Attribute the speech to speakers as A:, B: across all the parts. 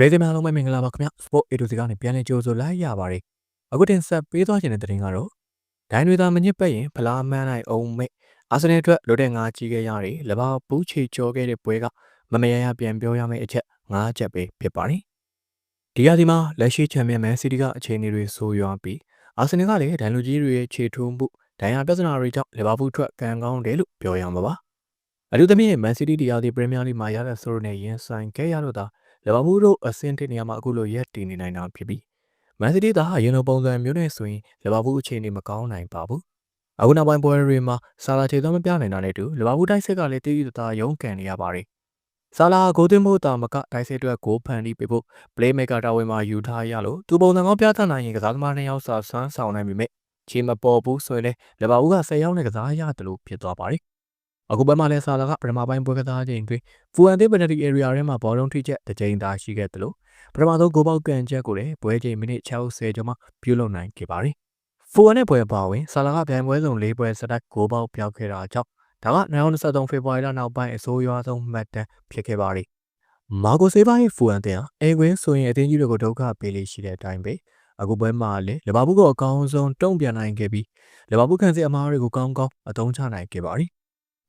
A: ပရိသတ်များအားလုံးပဲမင်္ဂလာပါခင်ဗျ Sport A to Z ကနေပြန်လည်ကြိုဆိုလိုက်ရပါတယ်အခုတင်ဆက်ပေးသွားခြင်းတဲ့တင်ကတော့ဒိုင်းတွေသာမညစ်ပတ်ရင်ဖလားမန်းနိုင်အောင်မဲ့အာဆင်နယ်အတွက်လိုတဲ့ငါကြီးခဲ့ရတယ်လဘာဘူးချေကျော်ခဲ့တဲ့ပွဲကမမရရပြန်ပြောရမယ့်အချက်၅ချက်ပဲဖြစ်ပါတယ်ဒီရာဒီမှာလက်ရှိချန်ပီယံမန်စီးတီးကအခြေအနေတွေဆိုးရွားပြီးအာဆင်နယ်ကလည်းဒိုင်းလူကြီးတွေရဲ့ခြေထုံးမှုဒိုင်းယာပြဿနာတွေကြောင့်လဘာဘူးထွက်ကံကောင်းတယ်လို့ပြောရမှာပါအထူးသဖြင့်မန်စီးတီးတရားဒီပရီးမီးယားလိမှာရတဲ့ဆိုးရနဲ့ရင်ဆိုင်ခဲ့ရတော့တာ လီဗာပူးတို့အဆင့်တစ်နေရာမှာအခုလိုရက်တည်နေနိုင်တာဖြစ်ပြီးမန်စီးတီးသားအရင်လိုပုံစံမျိုးနဲ့ဆိုရင်လီဗာပူးအခြေအနေမကောင်းနိုင်ပါဘူး။အခုနောက်ပိုင်းပွဲတွေမှာဆာလာခြေသွမ်းမပြနိုင်တာနဲ့တူလီဗာပူးတိုက်စစ်ကလည်းတည်တည်သားရုန်းကန်နေရပါတယ်။ဆာလာဂိုးသွင်းဖို့တာမကတိုက်စစ်အတွက်ဂိုးဖန်ပြီးပေးဖို့ playmaker တာဝန်မှာယူထားရလို့သူပုံစံကောင်းပြသနိုင်ရင်ကစားသမားနှစ်ယောက်စာဆွမ်းဆောင်နိုင်ပြီမဲ့ချေမပေါ်ဘူးဆိုရင်လည်းလီဗာပူးက10ယောက်နဲ့ကစားရတယ်လို့ဖြစ်သွားပါတယ်။ အခုပွဲမှာလည်းဆာလာကပထမပိုင်းပွဲကစားချိန်တွင်ဖူအန်သေးပနတီ area ထဲမှာဘောလုံးထိချက်တစ်ကြိမ်သာရှိခဲ့တယ်လို့ပထမဆုံးဂိုးပေါက်ကန်ချက်ကိုလည်းပွဲချိန်မိနစ်60ကျော်မှပြုလုပ်နိုင်ခဲ့ပါတယ်။ဖူအန်နဲ့ပွဲပါဝင်ဆာလာကပြိုင်ပွဲစုံ၄ပွဲစတိုက်ဂိုးပေါက်ပြောက်ခဲ့တာကြောင့်ဒါက2023ဖေဖော်ဝါရီလနောက်ပိုင်းအဆိုးရွားဆုံးမှတ်တမ်းဖြစ်ခဲ့ပါတယ်။မာကိုဆေးဘာရဲ့ဖူအန်တဲ့အဲကွင်းဆိုရင်အသင်းကြီးတွေကိုဒုက္ခပေးလိရှိတဲ့အတိုင်းပဲအခုပွဲမှာလည်းလီဗာပူးကအကောင်းဆုံးတုံ့ပြန်နိုင်ခဲ့ပြီးလီဗာပူးခံစစ်အမားတွေကိုကောင်းကောင်းအသုံးချနိုင်ခဲ့ပါတယ်။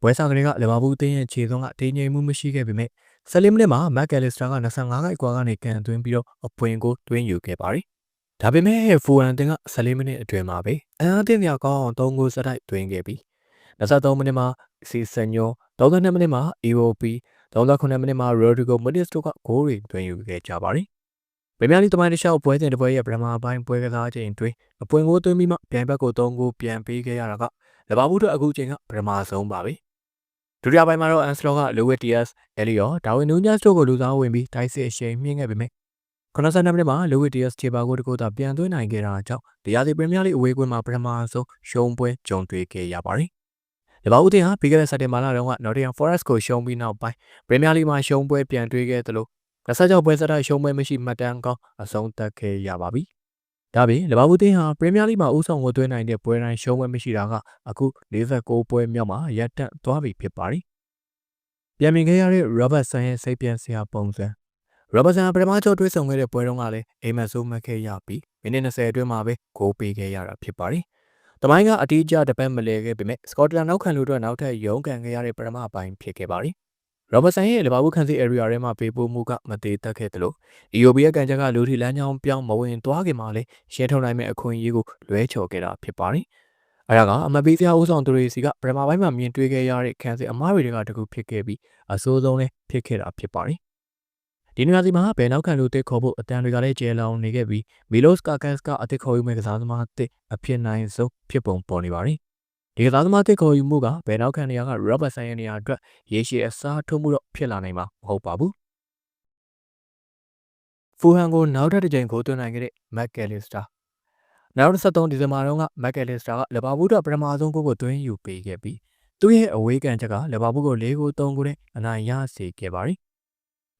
A: ပွဲစားကလေးကလီဗာပူးအသင်းရဲ့ခြေသွန်းကတင်းငိမ်မှုမရှိခဲ့ပေမဲ့14မိနစ်မှာမက်ကယ်လစ္စတာက25ခိုက်ကွာကနေကန်သွင်းပြီးတော့အပွင့်ကိုတွင်းယူခဲ့ပါတယ်။ဒါပေမဲ့ဖူအန်တင်က14မိနစ်အတွင်းမှာပဲအန်အသင်းများကောင်းအောင်3ဂိုးစတိုက်တွင်းခဲ့ပြီး23မိနစ်မှာစီဆန်ညို32မိနစ်မှာ EOP 38မိနစ်မှာ Rodrigo Muniz တို့ကဂိုးတွေတွင်းယူခဲ့ကြပါတယ်။ပရီးမီးယားလိတမိုင်းတစ်လျှောက်ပွဲစဉ်တစ်ပွဲရဲ့ပထမပိုင်းပွဲကစားချိန်တွင်အပွင့်ကိုသွင်းပြီးမှပြိုင်ဘက်ကို3ဂိုးပြန်ပေးခဲ့ရတာကလဘာဘူးတို့အခုချိန်ကပထမဆုံးပါပဲ။ ဒုတိယပိုင်းမှာတော့အန်စလော့ကလူဝစ်တီယက်စ်အဲလီယောဒါဝင်နူးညက်စ်တို့ကိုလူစားဝင်ပြီးတိုက်စစ်အရှိန်မြင့်ခဲ့ပေမဲ့92မိနစ်မှာလူဝစ်တီယက်စ်ခြေပါကိုတကူသာပြန်သွင်းနိုင်ခဲ့တာကြောင့်တရားစီပရီးမီးယားလိအဝေးကွင်းမှာပထမဆုံးရှုံးပွဲကြုံတွေ့ခဲ့ရပါတယ်။ဒီပါဦးတင်ဟာပြီးခဲ့တဲ့စက်တင်ဘာလတုန်းက Nottingham Forest ကိုရှုံးပြီးနောက်ပိုင်းပရီးမီးယားလိမှာရှုံးပွဲပြန်တွေ့ခဲ့သလို26ပွဲစတိုက်ရှုံးပွဲမရှိမှတ်တမ်းကောင်းအဆုံးသတ်ခဲ့ရပါပြီ။ ဒါပြင်လဘာဘူးတင်းဟာပရီးမီးယားလိမှာဦးဆောင်ဝသွင်းနိုင်တဲ့ပွဲတိုင်းရှုံးပွဲမရှိတာကအခု49ပွဲမြောက်မှာရပ်တန့်သွားပြီဖြစ်ပါတယ်ပြန်မြင်ခဲ့ရတဲ့ Robertson ရဲ့စိတ်ပြန်စရာပုံစံ Robertson ပထမချုပ်တွေးဆုံခဲ့တဲ့ပွဲတုန်းကလည်းအိမ်မက်ဆိုးမှတ်ခဲ့ရပြီးမိနစ်20အတွင်းမှာပဲဂိုးပေးခဲ့ရတာဖြစ်ပါတယ်။တမိုင်းကအတီးကျတပတ်မလဲခဲ့ပေမဲ့စကော့တလန်နောက်ခံလူတို့နောက်ထပ်ရုန်းကန်ခဲ့ရတဲ့ပထမပိုင်းဖြစ်ခဲ့ပါတယ်။ Robertson ရဲ့လဘာဘူးခန်းစီ area ထဲမှာပေးပို့မှုကမသေးသက်ခဲ့တယ်လို့ EOB ရဲ့ကန်ချက်ကလူထီလမ်းကြောင်းပြောင်းမဝင်သွားခင်မှာလည်းရှင်းထုတ်နိုင်မဲ့အခွင့်အရေးကိုလွဲချော်ခဲ့တာဖြစ်ပါတယ်။အဲဒါကအမပေးစရာဦးဆောင်သူတွေစီကပထမပိုင်းမှာမြင်တွေ့ခဲ့ရတဲ့ခံစစ်အမားတွေကတကူဖြစ်ခဲ့ပြီးအဆိုးဆုံးလည်းဖြစ်ခဲ့တာဖြစ်ပါတယ်။ဒီနေရာစီမှာဘယ်နောက်ခံလူတစ်ခေါ်ဖို့အတန်တွေကလည်းကျဲလောင်နေခဲ့ပြီးမီလော့စ်ကာကတ်စ်ကအတစ်ခေါ်ယူမဲ့ကစားသမားတစ်အဖြစ်နိုင်ဆုံးဖြစ်ပုံပေါ်နေပါတယ်။ ဒီကစားသမားတစ်ခေါ်ယူမှုကဘယ်နောက်ခံနေရာကရောဘတ်ဆန်ရဲ့နေရာအတွက်ရေရှည်အစားထိုးမှုတော့ဖြစ်လာနိုင်မှာမဟုတ်ပါဘူး။ဖူဟန်ကိုနောက်ထပ်တစ်ကြိမ်ကိုသွင်းနိုင်ခဲ့တဲ့မက်ကယ်လစ္စတာနောက်23ဒီဇင်ဘာတုန်းကမက်ကယ်လစ္စတာကလီဗာပူးအတွက်ပထမဆုံးဂိုးကိုသွင်းယူပေးခဲ့ပြီးသူ့ရဲ့အဝေးကန်ချက်ကလီဗာပူးကို၄ဂိုး၃ဂိုးနဲ့အနိုင်ရစေခဲ့ပါတယ်။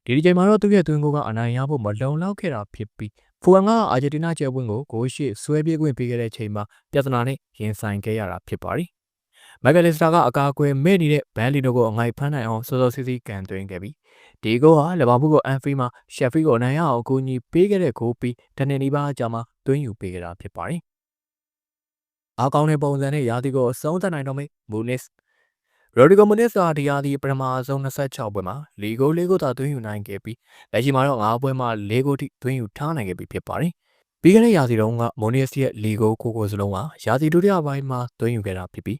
A: ဒီဒီချိန်မှာတော့သူ့ရဲ့သွင်းဂိုးကအနိုင်ရဖို့မလုံလောက်ခဲ့တာဖြစ်ပြီးဖူအန်ကအာဂျင်တီးနားကျဲပွင့်ကိုဂိုးရှိဆွဲပြေးခွင့်ပေးခဲ့တဲ့ချိန်မှာပြဿနာနဲ့ရင်ဆိုင်ခဲ့ရတာဖြစ်ပါတယ်။မက်ကယ်လစ္စတာကအကာအကွယ်မဲ့နေတဲ့ဘန်လီနိုကိုအငိုက်ဖမ်းနိုင်အောင်စောစောစီးစီးကန်သွင်းခဲ့ပြီးဒီဂိုးဟာလီဗာပူးကိုအန်ဖီမှာရှက်ဖီကိုအနိုင်ရအောင်အကူအညီပေးခဲ့တဲ့ဂိုးပြီးတနင်္လာနေ့ပါအကြာမှာသွင်းယူပေးခဲ့တာဖြစ်ပါတယ်။အားကောင်းတဲ့ပုံစံနဲ့ယာတီကိုအဆုံးသတ်နိုင်တော့မယ်မူနစ် ရိုဒီဂိုမူနစ်ကဒီယာတီပထမဆုံး26ပွဲမှာလီဂို၄ဂိုးသာသွင်းယူနိုင်ခဲ့ပြီးလက်ရှိမှာတော့၅ပွဲမှာ၄ဂိုးထိသွင်းယူထားနိုင်ခဲ့ပြီဖြစ်ပါတယ်။ပြီးခဲ့တဲ့ရာသီတုန်းကမိုနီယက်စ်ရဲ့လီဂိုကိုကိုစလုံးကရာသီဒုတိယပိုင်းမှာသွင်းယူခဲ့တာဖြစ်ပြီး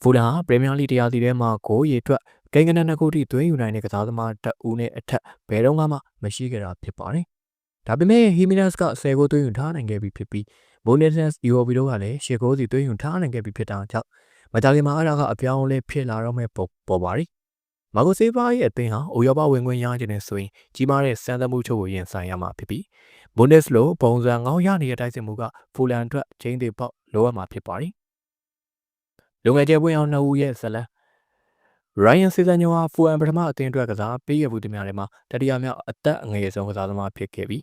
A: ဖူလာပရီးမီးယားလိတရားစီထဲမှာဂိုးရေထွက်ကိန်းကနန်းနှစ်ခုထိသွင်းယူနိုင်တဲ့ကစားသမားတအူးနဲ့အထက်ဘယ်တော့မှမရှိခဲ့တာဖြစ်ပါတယ်။ဒါပေမဲ့ဟီမီနက်စ်က10ဂိုးသွင်းယူထားနိုင်ခဲ့ပြီဖြစ်ပြီးမိုနီယက်စ် EOB တို့ကလည်း10ဂိုးစီသွင်းယူထားနိုင်ခဲ့ပြီဖြစ်တာကြောင့် မကြခင်မှာအဲ့ဒါကအပြောင်းလဲဖြစ်လာတော့မဲ့ပေါ်ပေါ်ပါရီမာကိုဆေးပါရဲ့အသင်းဟာအိုရောပဝင်ခွင့်ရခြင်းနဲ့ဆိုရင်ကြီးမားတဲ့စံသမှုချုပ်ကိုရင်ဆိုင်ရမှာဖြစ်ပြီးဘွန်ဒက်စ်လိုပုံစံငောင်းရနေတဲ့တိုက်စစ်မှုကဖူလန်အတွက်ချင်းတွေပေါက်လိုအပ်မှာဖြစ်ပါရီလုံငယ်ကျဲပွင့်အောင်နှစ်ဦးရဲ့ဇလန်ရိုင်ယန်စီဇန်ညိုဟာဖူအန်ပထမအသင်းအတွက်ကစားပေးရဘူးတများထဲမှာတတိယမြောက်အသက်အငယ်ဆုံးကစားသမားဖြစ်ခဲ့ပြီး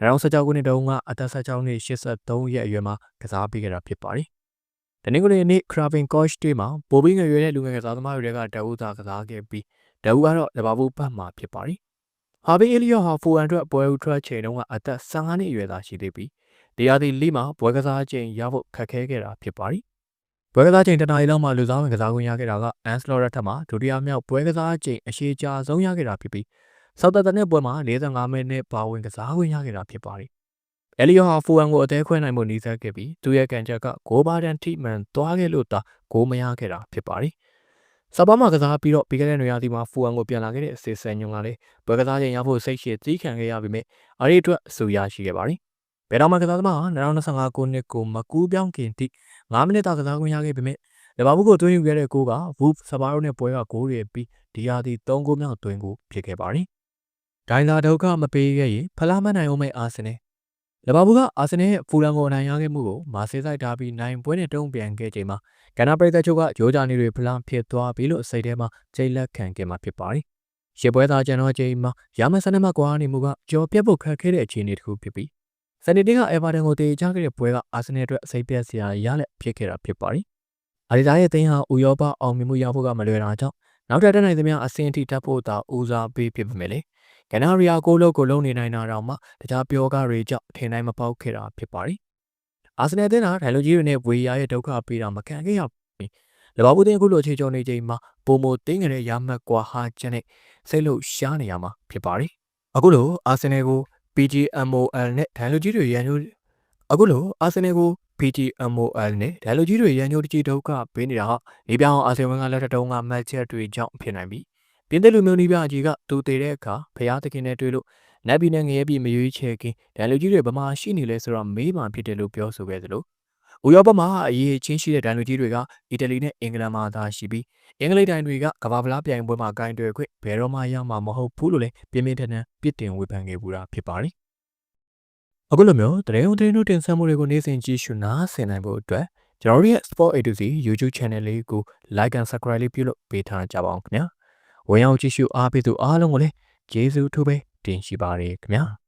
A: 2016ခုနှစ်တုန်းကအသက်16နှစ်83ရက်အရွယ်မှာကစားပေးခဲ့တာဖြစ်ပါတယ်။ တနင်္ဂနွေနေ့ Craven Coach တွေမှာပိုပြီးငယ်ရွယ်တဲ့လူငယ်ကစားသမားတွေကတအူးသာကစားခဲ့ပြီးတအူးကတော့လဘာဘူးပတ်မှာဖြစ်ပါတယ်ဟာဘီအီလီယိုဟာဖိုအန်အတွက်ပွဲဦးထွက်ချိန်တုန်းကအသက်15နှစ်အရွယ်သာရှိသေးပြီးတရားသည်လီမှာပွဲကစားချိန်ရဖို့ခက်ခဲခဲ့တာဖြစ်ပါသည်။ပွဲကစားချိန်တနားရီလောက်မှလူစားဝင်ကစားခွင့်ရခဲ့တာကအန်စလော်ရက်ထက်မှဒုတိယမြောက်ပွဲကစားချိန်အရှိကြာဆုံးရခဲ့တာဖြစ်ပြီးဆောက်တာတနဲ့ပွဲမှာ45မိနစ်ပါဝင်ကစားခွင့်ရခဲ့တာဖြစ်ပါသည်။ အယ်လီယိုဟာဖိုအန်ကိုအသေးခွဲနိုင်မှုနှီးစပ်ခဲ့ပြီးသူရဲ့ကန်ချက်ကဂိုးပါတန်ထိမှန်သွားခဲ့လို့သာဂိုးမရခဲ့တာဖြစ်ပါသည်။စပါမှာကစားပြီးတော့ပြီးခဲ့တဲ့နေရာဒီမှာဖူအန်ကိုပြန်လာခဲ့တဲ့အစီအစဉ်ညွန်ကလည်းပွဲကစားချိန်ရဖို့စိတ်ရှည်သီးခံခဲ့ရပြီးမြဲအဲ့ဒီအတွက်အဆူရရှိခဲ့ပါတယ်။ဘယ်တော့မှကစားသမားဟာ2025ခုနှစ်ကိုမကူးပြောင်းခင်တိ9မိနစ်တာကစားခွင့်ရခဲ့ပြီးမြဲလီဗာပူးကိုတွင်းယူခဲ့တဲ့ကိုကဝူဖ်စပါရိုနဲ့ပွဲကဂိုးတွေပြီးဒီယာဒီ3ဂိုးမြောက်တွင်းကိုဖြစ်ခဲ့ပါတယ်။ဒိုင်လာဒုက္ခမပေးခဲ့ရင်ဖလားမနိုင်အောင်မဲ့အာဆင်နယ် လီဗာပူးကအာဆင်နယ်ရဲ့ဖူလန်ကိုအနိုင်ရခဲ့မှုကိုမာဆေးဆိုင်ထားပြီးနိုင်ပွဲနဲ့တုံ့ပြန်ခဲ့ချိန်မှာကနပရိသတ်ချုပ်ကဂျိုးဂျာနီတွေဖလန်ဖြစ်သွားပြီလို့စိတ်ထဲမှာစိတ်လက်ခံခဲ့မှာဖြစ်ပါတယ်။ရေပွဲသားကျွန်တော်ချိန်မှာရာမဆန်နဲ့မှကွာနေမှုကကြော်ပြတ်ဖို့ခက်ခဲတဲ့အခြေအနေတစ်ခုဖြစ်ပြီးစနေနေ့ကအေဗာတန်ကိုတေချခဲ့တဲ့ပွဲကအာဆင်နယ်အတွက်အစိပ်ပြက်စရာရလက်ဖြစ်ခဲ့တာဖြစ်ပါတယ်။အာဒီတာရဲ့တင်းဟာဥရောပအောင်မြင်မှုရဖို့ကမလွယ်တာကြောင့်နောက်ထပ်တက်နိုင်သမျှအဆင့်အထိတက်ဖို့သာဦးစားပေးဖြစ်ပေမဲ့လေ ကနာရီယာကိုလုံးကိုလုံးနေနိုင်တာတော့မှတခြားပြောကားတွေကြောင့်ထင်နိုင်မပေါက်ခဲ့တာဖြစ်ပါတယ်။အာဆင်နယ်တင်းဟာဒိုင်လိုကြီးတွေနဲ့ဝေယာရဲ့ဒုက္ခပေးတာမခံခဲ့ရဘူး။လဘာဘူးတင်းအခုလိုအခြေချောနေချိန်မှာပုံမတင်းငတဲ့ရမတ်ကွာဟာချက်နဲ့စိတ်လို့ရှားနေရမှာဖြစ်ပါတယ်။အခုလိုအာဆင်နယ်ကို PGMOL နဲ့ဒိုင်လိုကြီးတွေရန်ညိုအခုလိုအာဆင်နယ်ကို PGMOL နဲ့ဒိုင်လိုကြီးတွေရန်ညိုတကြီးဒုက္ခပေးနေတာဟာဒီပြောင်းအာဆင်ဝင်ကလက်ထက်တုံးကမတ်ချက်တွေကြောင့်ဖြစ်နိုင်ပြီး ပြင်းတဲ့လူမျိုးနီးပြအကြီးကသူတည်တဲ့အခါဖျားသခင်နဲ့တွေ့လို့နတ်ပြည်နဲ့ငရဲပြည်မရွေးချယ်ခင်ဒန်လူကြီးတွေဗမာရှိနေလဲဆိုတော့မေးမှဖြစ်တယ်လို့ပြောဆိုခဲ့သလိုဥရောပမှာအရေးချင်းရှိတဲ့ဒန်လူကြီးတွေကအီတလီနဲ့အင်္ဂလန်မှာသာရှိပြီးအင်္ဂလိပ်တိုင်းတွေကကမ္ဘာဗလားပြိုင်ပွဲမှာဂိုင်းတွေခွင့်ဘယ်တော့မှရမှာမဟုတ်ဘူးလို့လည်းပြင်းပြင်းထန်ထန်ပြစ်တင်ဝေဖန်ခဲ့ပူတာဖြစ်ပါတယ်အခုလိုမျိုးတရင်ုံတင်းတို့တင်ဆက်မှုတွေကိုနေ့စဉ်ကြည့်ရှုနားဆင်နိုင်ဖို့အတွက်ကျွန်တော်တို့ရဲ့ Sport A to Z YouTube Channel လေးကို Like and Subscribe လေးပြုလုပ်ပေးထားကြပါအောင်ခင်ဗျာ ဝင်ရောက်ကြည့်ရှုအားပေးသူအားလုံးကိုလည်းကျေးဇူးထူးပဲတင်ရှိပါရခင်ဗျာ